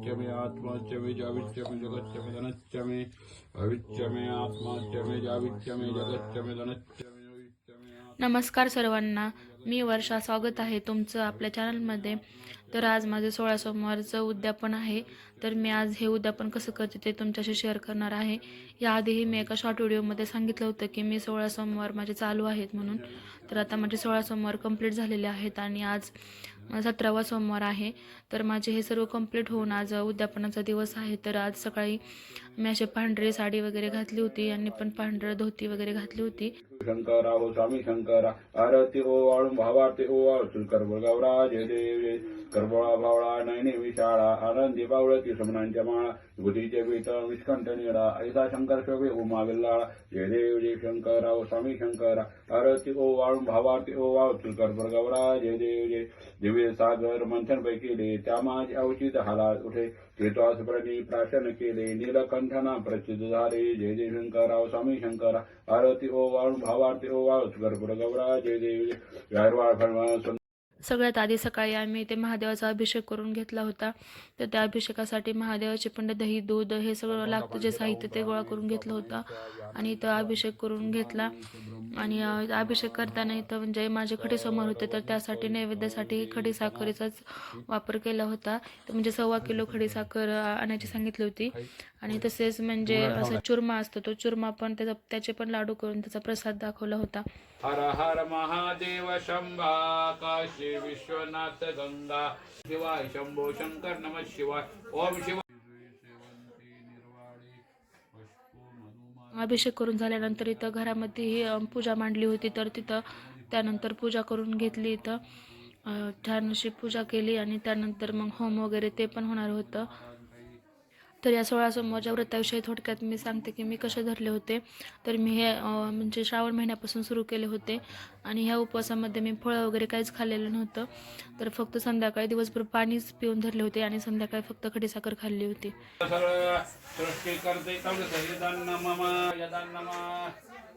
मे आत्मा मे जाविच्य मे जगच्च मे मे मे आत्मा मे जाविच्य मे मे मे नमस्कार सर्वांना मी वर्षा स्वागत आहे तुमचं आपल्या चॅनलमध्ये. तर आज माझं सोळा सोमवारचं उद्यापन आहे. तर मी आज हे उद्यापन कसं करते ते तुमच्याशी शेअर करणार आहे. याआधीही मी एका शॉर्ट व्हिडिओमध्ये सांगितलं होतं की मी सोळा सोमवार माझे चालू आहेत म्हणून. तर आता माझे सोळा सोमवार कंप्लीट झालेले आहेत आणि आज सतरावा सोमवार आहे. तर माझे हे सर्व कंप्लीट होऊन आज उद्यापनाचा दिवस आहे. तर आज सकाळी मी असे पांढरी साडी वगैरे घातली होती आणि पण पांढरं धोती वगैरे घातली होती. शंकरा हो स्वामी शंकरा आरती हो ओ वाळून भावार्ती ओ हो वाळून करबळगावरा जय देव जय करबळा भावळा नयनी विशाळा आनंदी बावळती समनांच्या माळा बुधीचे बीत विस्कंठ निळा ऐसा शंकर शोभे उमा विल्लाळा जय देव जय शंकरा हो स्वामी शंकरा आरती हो ओ वाळून भावार्ती ओ वाळून करबळगावरा जय देव जय पूर्वे सागर मंथन केले त्या माझे अवचित हालात उठे. चेतवास प्राशन केले. नीलकंठना प्रचित झाले. जय जय शंकराव स्वामी शंकर आरती ओ वाळू भावारती ओ वाळू गौरा जय देव जय गायरवाळ सगळ्यात आधी सकाळी आम्ही इथे महादेवाचा अभिषेक करून घेतला होता. तर त्या अभिषेकासाठी महादेवाचे पण दही दूध हे सगळं लागतं जे साहित्य ते गोळा करून घेतलं होतं. आणि इथं अभिषेक करून घेतला. आणि अभिषेक करताना इथं म्हणजे माझे खडे समोर होते तर त्यासाठी नैवेद्यासाठी खडी साखरेचाच वापर केला होता. तर म्हणजे सव्वा किलो खडी साखर आणायची सांगितली होती. आणि तसेच म्हणजे असं चुरमा असतो तो चुरमा पण त्याचा त्याचे पण लाडू करून त्याचा प्रसाद दाखवला होता. हर हर महादेव शंभा काशी विश्वनाथ गंगा शिवाय शंभो शंकर नम शिवाय. ओम शिवाय अभिषेक करून झाल्यानंतर इथं घरामध्ये ही पूजा मांडली होती. तर तिथं त्यानंतर पूजा करून घेतली इथं. छान अशी पूजा केली आणि त्यानंतर मग होम वगैरे ते पण होणार होतं. तर या सोळा सोमवारच्या व्रताविषयी थोडक्यात मी सांगते की मी कसे धरले होते तर मी हे म्हणजे श्रावण महिन्यापासून सुरू केले होते आणि ह्या उपवासामध्ये मी फळं वगैरे काहीच खाल्लेलं नव्हतं. तर फक्त संध्याकाळी दिवसभर पाणीच पिऊन धरले होते आणि संध्याकाळी फक्त खडीसाखर खाल्ली होती.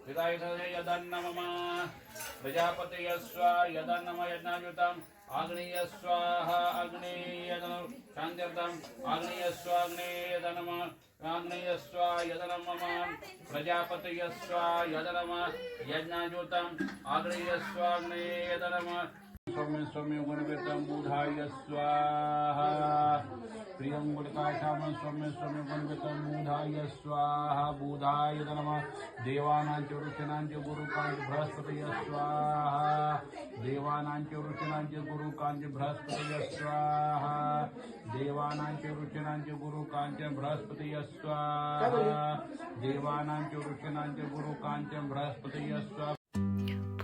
सगळं सृष्टी करते कवच यदान्न मम यदान्न मम हृदय यदान्न मम प्रजापते यस्वा यदान्न मम यज्ञायुतम् आग्नेय स्वाहा आग्नेयदनं शान्त्यर्थम् आग्नेय स्वाग्नेयदनम आग्नेय स्वा यदनं मम प्रजापते यस्वा यदनम यज्ञायुतम् आग्नेय स्वाग्नेयदनम सौम्य सौम्य गुणवेतम बुधाय स्वाहा। प्रियं गुणकाय श्यामं सौम्य सौम्य गुणवेतम बुधाय स्वाहा। बुधाय नम। देवानांचे वृक्षणांचे गुरुकांचे बृहस्पती स्वाहा। देवानांचे वृक्षणांचे गुरुकांचे बृहस्पती स्वाहा। देवानांचे वृक्षणांचे गुरुकांचे बृहस्पती स्वाहा। देवानांचे वृक्षणांचे गुरुकांचे बृहस्पती स्वाहा।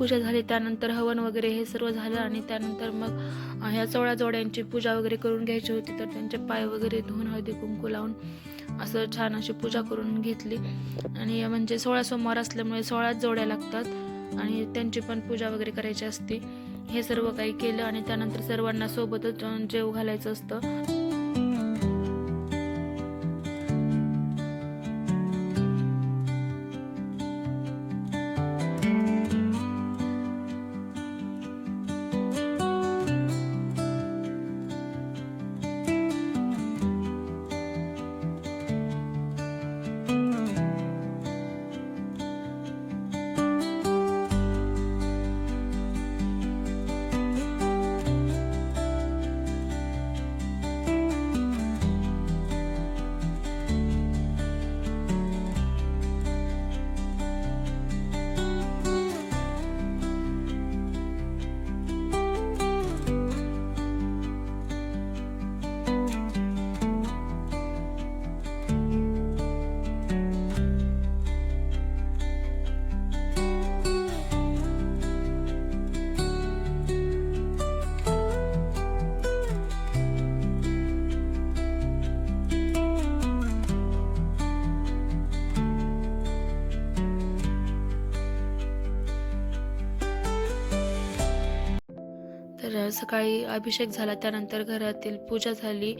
पूजा झाली त्यानंतर हवन वगैरे हे सर्व झालं आणि त्यानंतर मग ह्या चवळा जोड्यांची पूजा वगैरे करून घ्यायची होती. तर त्यांचे पाय वगैरे धुवून हळदी कुंकू लावून असं छान अशी पूजा करून घेतली. आणि म्हणजे सोळा सोमवार असल्यामुळे सोळाच जोड्या लागतात आणि त्यांची पण पूजा वगैरे करायची असते. हे सर्व काही केलं आणि त्यानंतर सर्वांना सोबतच जेव घालायचं असतं. तर सकाळी अभिषेक झाला त्यानंतर घरातील पूजा झाली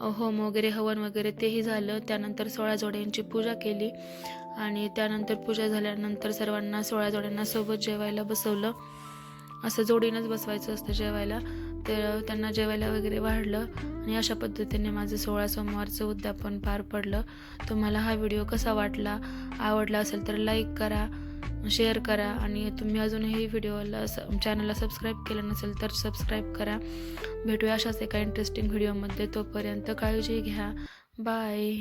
होम वगैरे हवन वगैरे तेही झालं. त्यानंतर सोळा जोड्यांची पूजा केली आणि त्यानंतर पूजा झाल्यानंतर सर्वांना सोळा जोड्यांना सोबत जेवायला बसवलं. असं जोडीनंच बसवायचं असतं जेवायला. तर त्यांना जेवायला वगैरे वाढलं आणि अशा पद्धतीने माझं सोळा सोमवारचं उद्यापन पार पडलं. तुम्हाला हा व्हिडिओ कसा वाटला आवडला असेल तर लाईक करा. शेअर करा आणि तुम्ही अजूनही व्हिडिओला स चॅनलला सबस्क्राईब केलं नसेल तर सबस्क्राईब करा. भेटूया अशाच एका इंटरेस्टिंग व्हिडिओमध्ये तोपर्यंत काळजी घ्या. बाय